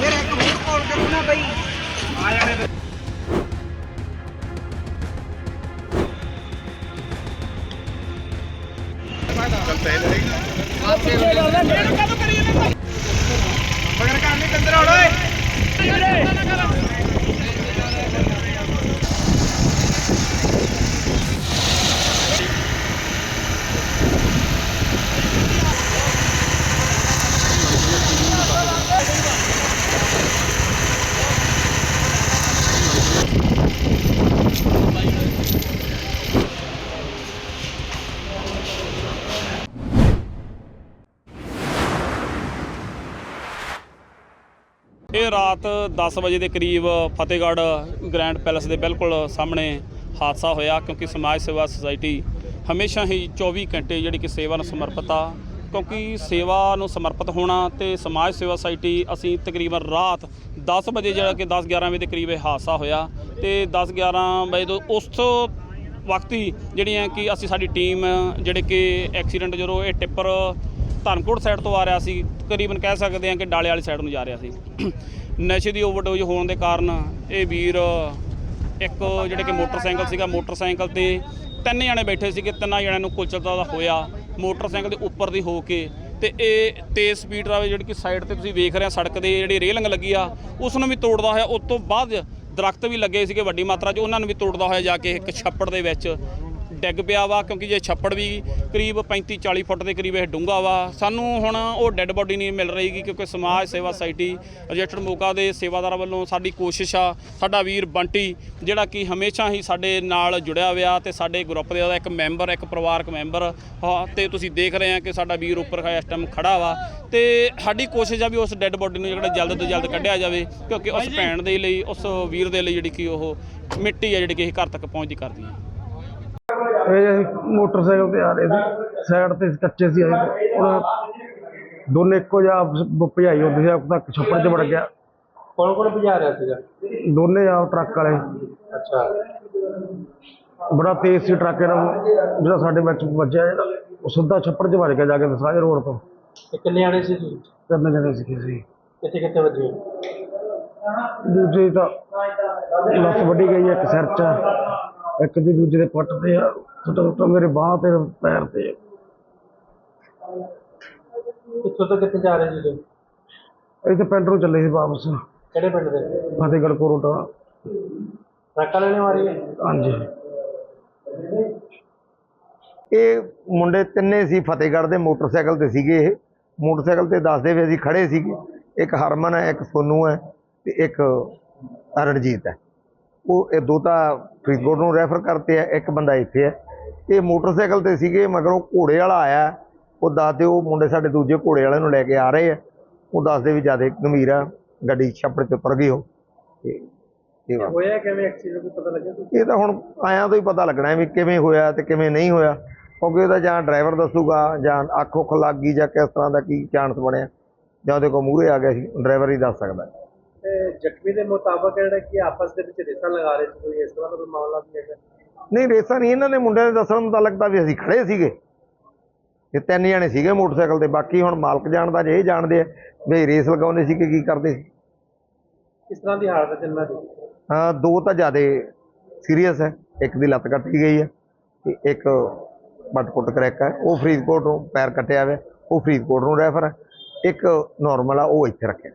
ਮੇਰੇ ਇੱਕ ਹੋਰ ਕਾਲ ਕਰਨਾ ਬਈ ਮਗਰ ਕੰਮ ਨਹੀਂ ਕੰਦਰ ਓਏ ਇਹ ਰਾਤ 10 ਵਜੇ ਦੇ ਕਰੀਬ ਫਤਿਹਗੜ੍ਹ ਗ੍ਰੈਂਡ ਪੈਲੇਸ ਦੇ ਬਿਲਕੁਲ ਸਾਹਮਣੇ ਹਾਦਸਾ ਹੋਇਆ ਕਿਉਂਕਿ ਸਮਾਜ ਸੇਵਾ ਸੁਸਾਇਟੀ ਹਮੇਸ਼ਾ ਹੀ 24 ਘੰਟੇ ਜਿਹੜੀ ਕਿ ਸੇਵਾ ਨੂੰ ਸਮਰਪਿਤ ਆ, ਕਿਉਂਕਿ ਸੇਵਾ ਨੂੰ ਸਮਰਪਿਤ ਹੋਣਾ ਤੇ ਸਮਾਜ ਸੇਵਾ ਸੁਸਾਇਟੀ ਅਸੀਂ ਤਕਰੀਬਨ ਰਾਤ 10 ਵਜੇ ਜਿਹੜਾ ਕਿ 10 11 ਵਜੇ ਦੇ ਕਰੀਬ ਇਹ ਹਾਦਸਾ ਹੋਇਆ ਤੇ 10 11 ਵਜੇ ਤੋਂ ਉਸ ਤੋਂ ਹੀ ਜਿਹੜੀਆਂ ਕਿ ਅਸੀਂ ਸਾਡੀ ਟੀਮ ਜਿਹੜੇ ਕਿ ਐਕਸੀਡੈਂਟ ਜਦੋਂ ਇਹ ਟਿੱਪਰ ਧਰਮਕੋਟ ਸਾਈਡ ਤੋਂ ਆ ਰਿਹਾ ਸੀ, ਤਕਰੀਬਨ ਕਹਿ ਸਕਦੇ ਹਾਂ ਕਿ ਡਾਲੇ ਵਾਲੀ ਸਾਈਡ ਨੂੰ ਜਾ ਰਿਹਾ ਸੀ। ਨਸ਼ੇ ਦੀ ਓਵਰਡੋਜ਼ ਹੋਣ ਦੇ ਕਾਰਨ ਇਹ ਵੀਰ ਇੱਕ ਜਿਹੜੇ ਕਿ ਮੋਟਰਸਾਈਕਲ ਸੀਗਾ, ਮੋਟਰਸਾਈਕਲ ਤੇ ਤਿੰਨ ਜਣੇ ਬੈਠੇ ਸੀਗੇ, ਤਿੰਨਾਂ ਜਣਿਆਂ ਨੂੰ ਕੁਚਲਤਾ ਦਾ ਹੋਇਆ। ਮੋਟਰਸਾਈਕਲ ਦੇ ਉੱਪਰ ਦੀ ਹੋ ਕੇ ਤੇ ਇਹ ਤੇਜ਼ ਸਪੀਡ ਰਾਵੇ ਜਿਹੜੀ ਕਿ ਸਾਈਡ ਤੇ ਤੁਸੀਂ ਵੇਖ ਰਹੇ ਆ ਸੜਕ ਦੇ ਜਿਹੜੀ ਰੇਲਿੰਗ ਲੱਗੀ ਆ, ਉਸ ਨੂੰ ਵੀ ਤੋੜਦਾ ਹੋਇਆ। ਉਸ ਤੋਂ ਬਾਅਦ ਦਰਖਤ ਵੀ ਲੱਗੇ ਸੀਗੇ ਵੱਡੀ ਮਾਤਰਾ 'ਚ, ਉਹਨਾਂ ਨੂੰ ਵੀ ਤੋੜਦਾ ਹੋਇਆ ਜਾ ਕੇ ਇੱਕ ਛੱਪੜ ਦੇ ਵਿੱਚ। ਡਿੱਗ ਪਿਆ ਵਾ ਕਿਉਂਕਿ ਜੇ ਛੱਪੜ ਵੀ ਕਰੀਬ 35 40 ਫੁੱਟ ਦੇ ਕਰੀਬ ਇਹ ਡੂੰਘਾ ਵਾ। ਸਾਨੂੰ ਹੁਣ ਉਹ ਡੈੱਡ ਬੋਡੀ ਨਹੀਂ ਮਿਲ ਰਹੀਗੀ ਕਿਉਂਕਿ ਸਮਾਜ ਸੇਵਾ ਸੁਸਾਇਟੀ ਰਜਿਸਟਰਡ ਮੋਗਾ ਦੇ ਸੇਵਾਦਾਰਾਂ ਵੱਲੋਂ ਸਾਡੀ ਕੋਸ਼ਿਸ਼ ਆ ਸਾਡਾ ਵੀਰ ਬੰਟੀ ਜਿਹੜਾ ਕਿ ਹਮੇਸ਼ਾ ਹੀ ਸਾਡੇ ਨਾਲ ਜੁੜਿਆ ਹੋਇਆ ਤੇ ਸਾਡੇ ਗਰੁੱਪ ਦੇ ਇੱਕ ਮੈਂਬਰ ਇੱਕ ਪਰਿਵਾਰਕ ਮੈਂਬਰ ਤੇ ਤੁਸੀਂ ਦੇਖ ਰਹੇ ਆ ਕਿ ਸਾਡਾ ਵੀਰ ਉੱਪਰ ਇਸ ਟਾਈਮ ਖੜਾ ਵਾ ਤੇ ਸਾਡੀ ਕੋਸ਼ਿਸ਼ ਆ ਵੀ ਉਸ ਡੈੱਡ ਬੋਡੀ ਨੂੰ ਜਿਹੜਾ ਜਲਦ ਤੋਂ ਜਲਦ ਕੱਢਿਆ ਜਾਵੇ ਕਿਉਂਕਿ ਉਸ ਭੈਣ ਦੇ ਲਈ ਉਸ ਵੀਰ ਦੇ ਲਈ ਜਿਹੜੀ ਕਿ ਉਹ ਮਿੱਟੀ ਆ ਜਿਹੜੀ ਕਿ ਇਹ ਘਰ ਤੱਕ ਪਹੁੰਚਦੀ ਕਰਦੀ ਹੈ ਇਹ ਅਸੀਂ ਮੋਟਰਸਾਈਕਲ ਤੇ ਆ ਰਹੇ ਸੀ। ਸਾਈਡ ਤੇ ਕੱਚੇ ਸੀ ਅਸੀਂ ਉਹਨਾਂ ਦੋਨੇ ਇੱਕੋ ਜਿਹਾ ਆਪਸ ਵਿੱਚ ਭਜਾਈ ਹੁੰਦੀ ਸੀ ਆਪ ਤੱਕ ਛੱਪੜ 'ਚ ਵੜ ਗਿਆ। ਕੌਣ ਕੌਣ ਭਜਾ ਰਿਹਾ ਸੀਗਾ? ਦੋਨੇ ਆ ਟਰੱਕ ਵਾਲੇ। ਅੱਛਾ। ਬੜਾ ਤੇਜ਼ ਸੀ ਟਰੱਕ ਇਹਦਾ ਜਿਹੜਾ ਸਾਡੇ ਵਿੱਚ ਵੱਜਿਆ ਜਿਹੜਾ। ਉਹ ਸਿੱਧਾ ਛੱਪੜ 'ਚ ਵੱਜ ਗਿਆ ਜਾ ਕੇ ਦਸਾਂਜ ਰੋਡ ਤੋਂ। ਤੇ ਕਿੰਨੇ ਆਣੇ ਸੀ ਤੁਸੀਂ? ਤਿੰਨ ਜਣੇ ਸੀ ਸੀ ਕਿੱਥੇ ਕਿੱਥੇ ਵੱਜੇ? ਦੂਜੇ ਤਾਂ ਲੱਤ ਵੱਢੀ ਗਈ ਹੈ, ਇੱਕ ਸਿਰ 'ਚ ਇੱਕ ਦੀ ਦੂਜੇ ਦੇ ਪੱਟ ਤੇ ਆ। ਛੋਟਾ ਛੋਟਾ ਮੇਰੇ ਬਾਹ ਤੇ ਪੈਰ ਤੇ। ਕਿੱਥੋਂ ਤੋਂ ਕਿੱਥੇ ਜਾ ਰਹੇ ਅਸੀਂ ਤਾਂ ਪਿੰਡ ਨੂੰ ਚੱਲੇ ਸੀ ਵਾਪਸ। ਕਿਹੜੇ ਪਿੰਡ ਦੇ? ਫਤਿਹਗੜ੍ਹ ਕੋਰੋਟਾ। ਟਰੱਕ ਵਾਲੇ ਮਾਰੀ? ਹੈ ਹਾਂਜੀ। ਇਹ ਮੁੰਡੇ ਤਿੰਨੇ ਸੀ ਫਤਿਹਗੜ੍ਹ ਦੇ ਮੋਟਰਸਾਈਕਲ ਤੇ ਸੀਗੇ ਇਹ। ਮੋਟਰਸਾਈਕਲ ਤੇ ਦੱਸਦੇ ਵੀ ਅਸੀਂ ਖੜੇ ਸੀਗੇ। ਇੱਕ ਹਰਮਨ ਹੈ ਇੱਕ ਸੋਨੂ ਹੈ ਤੇ ਇੱਕ ਰਣਜੀਤ ਹੈ। ਉਹ ਇਹ ਦੋ ਤਾਂ ਫਰੀਦਕੋਟ ਨੂੰ ਰੈਫਰ ਕਰਤੇ ਆ ਇੱਕ ਬੰਦਾ ਇੱਥੇ ਹੈ ਇਹ ਮੋਟਰਸਾਈਕਲ ਤੇ ਸੀਗੇ ਮਗਰ ਉਹ ਘੋੜੇ ਵਾਲਾ ਆਇਆ। ਉਹ ਦੱਸਦੇ ਉਹ ਮੁੰਡੇ ਸਾਡੇ ਦੂਜੇ ਘੋੜੇ ਵਾਲੇ ਨੂੰ ਲੈ ਕੇ ਆ ਰਹੇ ਆ। ਉਹ ਦੱਸਦੇ ਵੀ ਜ਼ਿਆਦਾ ਗੰਭੀਰ ਆ ਗੱਡੀ ਛੱਪੜ ਚ ਉਤਰ ਗਈ ਉਹ। ਤੇ ਹੋਇਆ ਕਿਵੇਂ? ਐਕਸੀਡੈਂਟ ਪਤਾ ਲੱਗਿਆ ਇਹ ਤਾਂ ਹੁਣ ਆਇਆਂ ਤੋਂ ਹੀ ਪਤਾ ਲੱਗਣਾ ਵੀ ਕਿਵੇਂ ਹੋਇਆ ਤੇ ਕਿਵੇਂ ਨਹੀਂ ਹੋਇਆ। ਕਿਉਂਕਿ ਇਹਦਾ ਜਾਂ ਡਰਾਈਵਰ ਦੱਸੂਗਾ ਜਾਂ ਅੱਖ ਉੱਖ ਲੱਗ ਗਈ ਜਾਂ ਕਿਸ ਤਰ੍ਹਾਂ ਦਾ ਕੀ ਚਾਂਸ ਬਣਿਆ। ਜਾਂ ਉਹਦੇ ਕੋਲ ਮੂਹਰੇ ਆ ਗਿਆ ਸੀ ਡਰਾਈਵਰ ਹੀ ਦੱਸ ਸਕਦਾ। ਤੇ ਜ਼ਖਮੀ ਦੇ ਮੁਤਾਬਕ ਜਿਹੜਾ ਕਿ ਆਪਸ ਦੇ ਵਿੱਚ ਰੇਸਾਂ ਲਗਾ ਰਹੇ ਸੀ ਕੋਈ ਇਸ ਤਰ੍ਹਾਂ ਦਾ ਕੋਈ ਮਾਮਲਾ ਵੀ ਹੈਗਾ? ਨਹੀਂ ਰੇਸਾਂ ਨਹੀਂ ਇਹਨਾਂ ਨੇ ਮੁੰਡਿਆਂ ਦੇ ਦੱਸਣ ਮੁਤਾਲਕ ਤਾਂ ਵੀ ਅਸੀਂ ਖੜੇ ਸੀਗੇ। ਇਹ ਤਿੰਨ ਜਣੇ ਸੀਗੇ ਮੋਟਰਸਾਈਕਲ ਤੇ ਬਾਕੀ ਹੁਣ ਮਾਲਕ ਜਾਣਦਾ ਜੇ ਇਹ ਜਾਣਦੇ ਆ ਵੀ ਰੇਸ ਲਗਾਉਂਦੇ ਸੀ ਕਿ ਕੀ ਕਰਦੇ ਸੀ। ਕਿਸ ਤਰ੍ਹਾਂ ਦੀ ਹਾਲਤ ਹੈ ਇਹਨਾਂ ਦੀ? ਹਾਂ ਦੋ ਤਾਂ ਜ਼ਿਆਦੇ ਸੀਰੀਅਸ ਹੈ। ਇੱਕ ਦੀ ਲੱਤ ਕੱਟੀ ਗਈ ਹੈ ਤੇ ਇੱਕ ਬੱਟ ਪੁੱਟ ਕਰੈਕ ਹੈ। ਉਹ ਫਰੀਦਕੋਟ ਨੂੰ ਪੈਰ ਕੱਟਿਆ ਹੋਇਆ ਉਹ ਫਰੀਦਕੋਟ ਨੂੰ ਰੈਫਰ ਹੈ। ਇੱਕ ਨਾਰਮਲ ਆ ਉਹ ਇੱਥੇ ਰੱਖਿਆ।